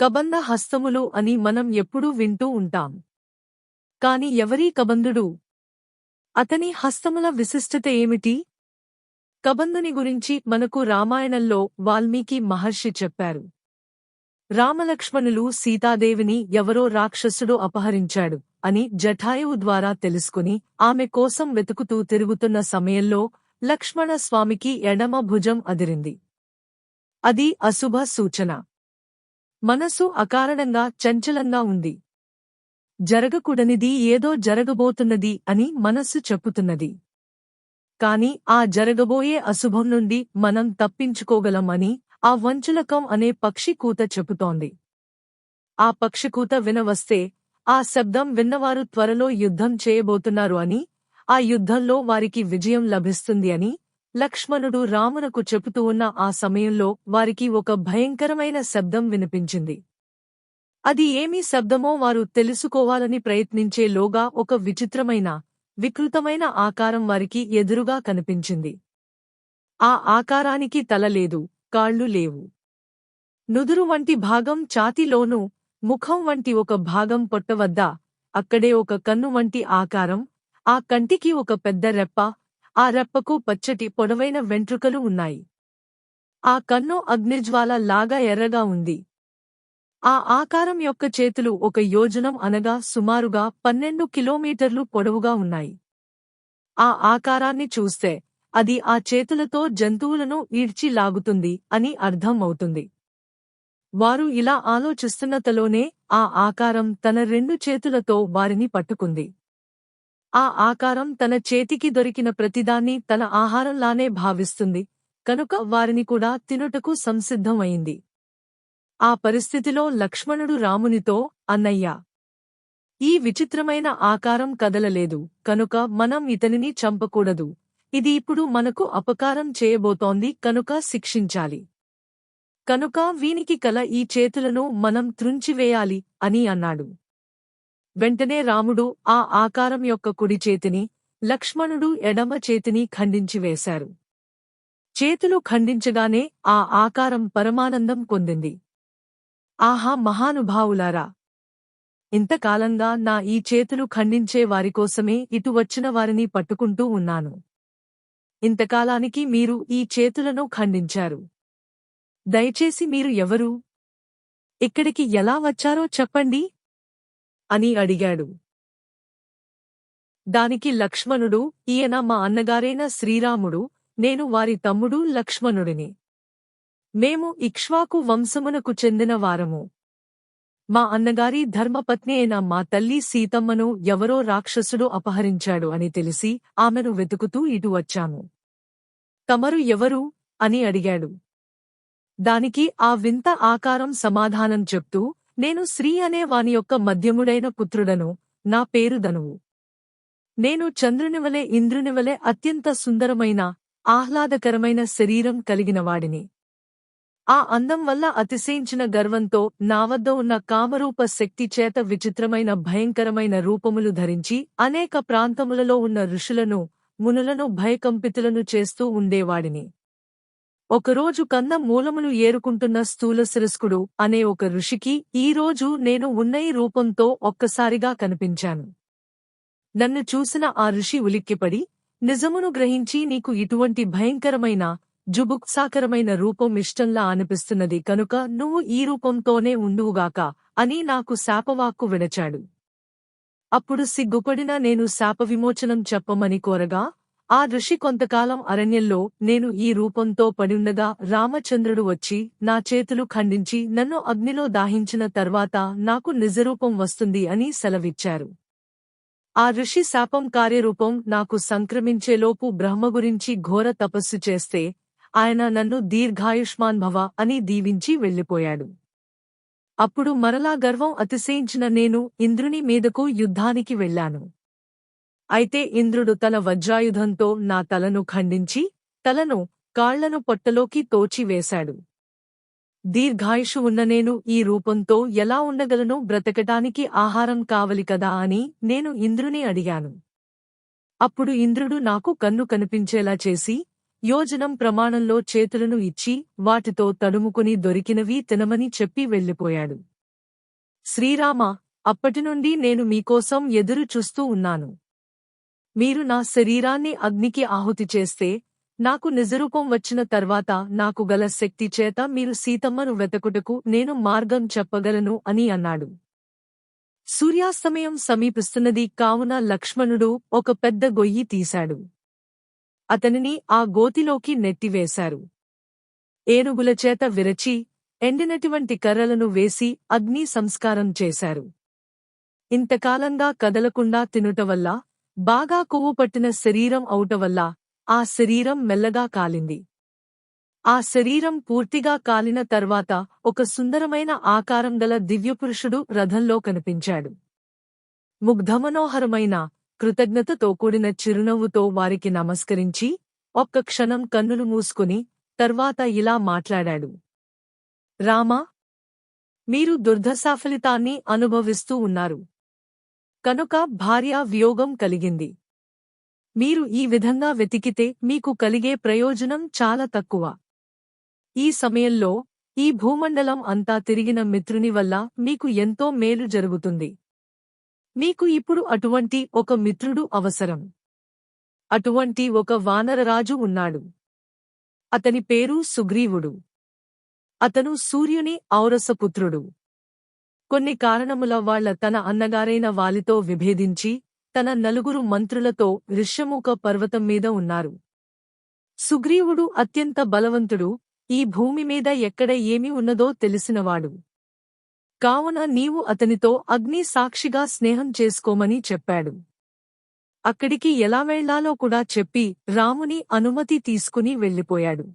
కబంధ హస్తములు అని మనం ఎప్పుడూ వింటూ ఉంటాం. కాని ఎవరీ కబంధుడు? అతని హస్తముల విశిష్టత ఏమిటి? కబంధుని గురించి మనకు రామాయణంలో వాల్మీకి మహర్షి చెప్పారు. రామలక్ష్మణులు సీతాదేవిని ఎవరో రాక్షసుడు అపహరించాడు అని జఠాయువు ద్వారా తెలుసుకుని ఆమె కోసం వెతుకుతూ తిరుగుతున్న సమయంలో లక్ష్మణ స్వామికి ఎడమ భుజం అదిరింది. అది అశుభ సూచన. మనసు అకారణంగా చంచలంగా ఉంది. జరగకూడనిది ఏదో జరగబోతున్నది అని మనస్సు చెప్పుతున్నది. కాని ఆ జరగబోయే అశుభం నుండి మనం తప్పించుకోగలమని ఆ వంచులకం అనే పక్షి కూత చెబుతోంది ఆ పక్షి కూత వినవస్తే ఆ శబ్దం విన్నవారు త్వరలో యుద్ధం చేయబోతున్నారు అని ఆ యుద్ధంలో వారికి విజయం లభిస్తుంది అని లక్ష్మణుడు రామునకు చెబుతూ ఉన్న ఆ సమయంలో వారికి ఒక భయంకరమైన శబ్దం వినిపించింది. అది ఏమీ శబ్దమో వారు తెలుసుకోవాలని ప్రయత్నించేలోగా ఒక విచిత్రమైన వికృతమైన ఆకారం వారికి ఎదురుగా కనిపించింది. ఆ ఆకారానికి తల లేదు కాళ్ళు లేవు. నుదురు వంటి భాగం ఛాతిలోనూ ముఖం వంటి ఒక భాగం పొట్టవద్ద అక్కడే ఒక కన్ను వంటి ఆకారం ఆ కంటికి ఒక పెద్ద రెప్ప ఆ రెప్పకు పచ్చటి పొడవైన వెంట్రుకలు ఉన్నాయి. ఆ కన్ను అగ్నిజ్వాల లాగా ఎర్రగా ఉంది. ఆ ఆకారం యొక్క చేతులు ఒక యోజనం అనగా సుమారుగా పన్నెండు కిలోమీటర్లు పొడవుగా ఉన్నాయి. ఆ ఆకారాన్ని చూస్తే అది ఆ చేతులతో జంతువులను ఈడ్చి లాగుతుంది అని అర్థం అవుతుంది వారు ఇలా ఆలోచిస్తున్నతలోనే ఆ ఆకారం తన రెండు చేతులతో వారిని పట్టుకుంది. ఆ ఆకారం తన చేతికి దొరికిన ప్రతిదాన్ని తన ఆహారంలానే భావిస్తుంది కనుక వారిని కూడా తినుటకు సంసిద్ధం అయింది ఆ పరిస్థితిలో లక్ష్మణుడు రామునితో అన్నయ్యా ఈ విచిత్రమైన ఆకారం కదలలేదు కనుక మనం ఇతనిని చంపకూడదు. ఇది ఇప్పుడు మనకు అపకారం చేయబోతోంది కనుక శిక్షించాలి. కనుక వీనికి కల ఈ చేతులను మనం త్రుంచివేయాలి అని అన్నాడు. వెంటనే రాముడు ఆ ఆకారం యొక్క కుడి చేతిని లక్ష్మణుడు ఎడమ చేతిని ఖండించివేశారు చేతులు ఖండించగానే ఆ ఆకారం పరమానందం పొందింది. ఆహా మహానుభావులారా! ఇంతకాలంగా నా ఈ చేతులు ఖండించే వారికోసమే ఇటు వచ్చిన వారిని పట్టుకుంటూ ఉన్నాను. ఇంతకాలానికి మీరు ఈ చేతులను ఖండించారు. దయచేసి మీరు ఎవరు? ఇక్కడికి ఎలా వచ్చారో చెప్పండి. అని అడిగాడు. దానికి లక్ష్మణుడు ఈయన మా అన్నగారైన శ్రీరాముడు నేను వారి తమ్ముడు లక్ష్మణుడిని. మేము ఇక్ష్వాకు వంశమునకు చెందిన వారము. మా అన్నగారి ధర్మపత్ని అయిన మా తల్లి సీతమ్మను ఎవరో రాక్షసుడు అపహరించాడు అని తెలిసి ఆమెను వెతుకుతూ ఇటు వచ్చాము. తమరు ఎవరు? అని అడిగాడు. దానికి ఆ వింత ఆకారం సమాధానం చెప్తూ నేను శ్రీ అనే వాని యొక్క మధ్యముడైన పుత్రుడను నా పేరు ధనువు. నేను చంద్రునివలే ఇంద్రునివలే అత్యంత సుందరమైన ఆహ్లాదకరమైన శరీరం కలిగిన వాడిని. ఆ అందం వల్ల అతిశయించిన గర్వంతో నా వద్ద ఉన్న కామరూప శక్తి చేత విచిత్రమైన భయంకరమైన రూపములు ధరించి అనేక ప్రాంతములలో ఉన్న ఋషులను మునులను భయకంపితులను చేస్తూ ఉండేవాడిని. ఒకరోజు కన్న మూలములు ఏరుకుంటున్న స్థూల శిరస్కుడు అనే ఒక ఋషికి ఈరోజు నేను ఉన్నయి రూపంతో ఒక్కసారిగా కనిపించాను. నన్ను చూసిన ఆ ఋషి ఉలిక్కిపడి నిజమును గ్రహించి నీకు ఇటువంటి భయంకరమైన జుబుక్సాకరమైన రూపం ఇష్టంలా అనిపిస్తున్నది కనుక నువ్వు ఈ రూపంతోనే ఉండువుగాక అని నాకు శాపవాక్కు వినచాడు. అప్పుడు సిగ్గుపడిన నేను శాప విమోచనం చెప్పమని కోరగా ఆ ఋషి కొంతకాలం అరణ్యంలో నేను ఈ రూపంతో పడియుండగా రామచంద్రుడు వచ్చి నా చేతులు ఖండించి నన్ను అగ్నిలో దాహించిన తర్వాత నాకు నిజరూపం వస్తుంది అని సెలవిచ్చారు. ఆ ఋషి శాపం కార్యరూపం నాకు సంక్రమించేలోపు బ్రహ్మ గురించి ఘోర తపస్సు చేస్తే ఆయన నన్ను దీర్ఘాయుష్మాన్ భవ అని దీవించి వెళ్ళిపోయాడు. అప్పుడు మరలా గర్వం అతిశయించిన నేను ఇంద్రుని మీదకు యుద్ధానికి వెళ్ళాను. అయితే ఇంద్రుడు తన వజ్రాయుధంతో నా తలను ఖండించి తలను కాళ్ళను పొట్టలోకి తోచివేశాడు దీర్ఘాయుషు ఉన్న నేను ఈ రూపంతో ఎలా ఉండగలను బ్రతకటానికి ఆహారం కావలి కదా అని నేను ఇంద్రుని అడిగాను. అప్పుడు ఇంద్రుడు నాకు కన్ను కనిపించేలా చేసి యోజనం ప్రమాణంలో చేతులను ఇచ్చి వాటితో తడుముకుని దొరికినవి తినమని చెప్పి వెళ్ళిపోయాడు. శ్రీరామ అప్పటినుండి నేను మీకోసం ఎదురు చూస్తూ ఉన్నాను. మీరు నా శరీరాన్ని అగ్నికి ఆహుతి చేస్తే నాకు నిజరూపం వచ్చిన తర్వాత నాకు గల శక్తి చేత మీరు సీతమ్మను వెతకుటకు నేను మార్గం చెప్పగలను అని అన్నాడు. సూర్యాస్తమయం సమీపిస్తున్నది కావున లక్ష్మణుడు ఒక పెద్ద గొయ్యి తీశాడు. అతనిని ఆ గోతిలోకి నెట్టివేశారు. ఏనుగుల చేత విరచి ఎండినటువంటి కర్రలను వేసి అగ్ని సంస్కారం చేశారు. ఇంతకాలంగా కదలకుండా తినుటవల్ల బాగా కొవ్వు పట్టిన శరీరం అవుట వల్ల ఆ శరీరం మెల్లగా కాలింది. ఆ శరీరం పూర్తిగా కాలిన తర్వాత ఒక సుందరమైన ఆకారం గల దివ్యపురుషుడు రథంలో కనిపించాడు. ముగ్ధమనోహరమైన కృతజ్ఞతతో కూడిన చిరునవ్వుతో వారికి నమస్కరించి ఒక్క క్షణం కన్నులు మూసుకుని తర్వాత ఇలా మాట్లాడాడు. రామా మీరు దుర్దశాఫలితాన్ని అనుభవిస్తూ ఉన్నారు. కనుక భార్యా వియోగం కలిగింది. మీరు ఈ విధంగా వెతికితే మీకు కలిగే ప్రయోజనం చాలా తక్కువ. ఈ సమయంలో ఈ భూమండలం అంతా తిరిగిన మిత్రుని వల్ల మీకు ఎంతో మేలు జరుగుతుంది. మీకు ఇప్పుడు అటువంటి ఒక మిత్రుడు అవసరం. అటువంటి ఒక వానరరాజు ఉన్నాడు. అతని పేరు సుగ్రీవుడు. అతను సూర్యుని ఔరసపుత్రుడు. కొన్ని కారణముల వాళ్ళ తన అన్నగారైన వాలితో విభేదించి తన నలుగురు మంత్రులతో ఋష్యముఖ పర్వతం మీద ఉన్నారు. సుగ్రీవుడు అత్యంత బలవంతుడు ఈ భూమి మీద ఎక్కడ ఏమి ఉన్నదో తెలిసినవాడు. కావున నీవు అతనితో అగ్ని సాక్షిగా స్నేహం చేసుకోమని చెప్పాడు. అక్కడికి ఎలా వెళ్ళాలో కూడా చెప్పి రాముని అనుమతి తీసుకుని వెళ్ళిపోయాడు.